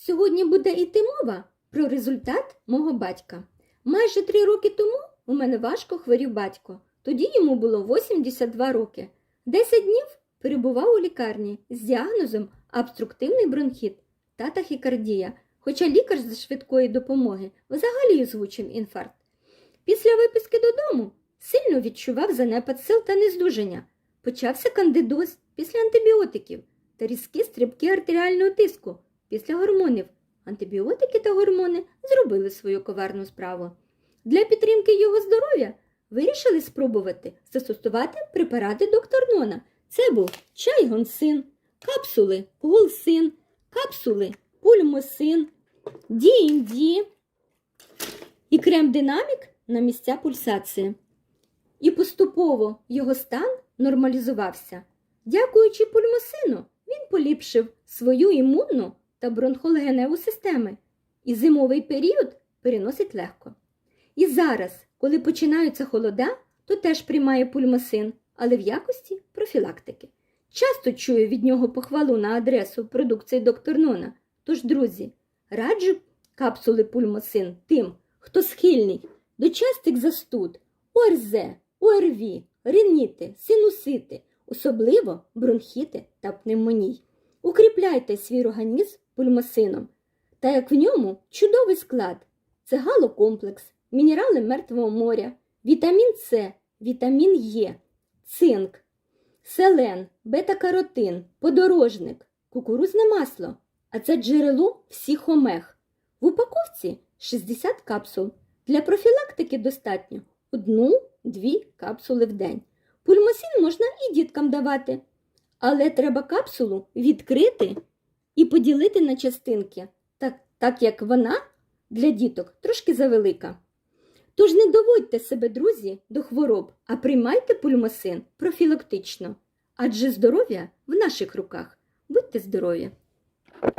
Сьогодні буде йти мова про результат мого батька. Майже три роки тому у мене важко хворів батько. Тоді йому було 82 роки. Десять днів перебував у лікарні з діагнозом обструктивний бронхіт та тахікардія, хоча лікар з швидкої допомоги взагалі озвучив інфаркт. Після виписки додому сильно відчував занепад сил та нездужання. Почався кандидоз після антибіотиків та різкі стрибки артеріального тиску після гормонів. Антибіотики та гормони зробили свою коварну справу. Для підтримки його здоров'я вирішили спробувати застосувати препарати доктор Нона. Це був чай гонсин, капсули голсин, капсули пульмосин, діінді і крем динамік на місця пульсації. І поступово його стан нормалізувався. Дякуючи пульмосину, він поліпшив свою імунну та бронхологеневу системи і зимовий період переносить легко. І зараз, коли починаються холода, то теж приймає пульмосин, але в якості профілактики. Часто чую від нього похвалу на адресу продукції доктор Нона. Тож, друзі, раджу капсули пульмосин тим, хто схильний до частих застуд, ОРЗ, ОРВІ, риніти, синусити, особливо бронхіти та пневмоній. Укріпляйте свій організм пульмосином, та як в ньому чудовий склад це галокомплекс, мінерали мертвого моря, вітамін С, вітамін Е, цинк, селен, бета-каротин, подорожник, кукурузне масло, а це джерело всіх омег. В упаковці 60 капсул. Для профілактики достатньо 1-2 капсули в день. Пульмосин можна і діткам давати, але треба капсулу відкрити і поділити на частинки, так, так як вона для діток трошки завелика. Тож не доводьте себе, друзі, до хвороб, а приймайте пульмосин профілактично, адже здоров'я в наших руках. Будьте здорові!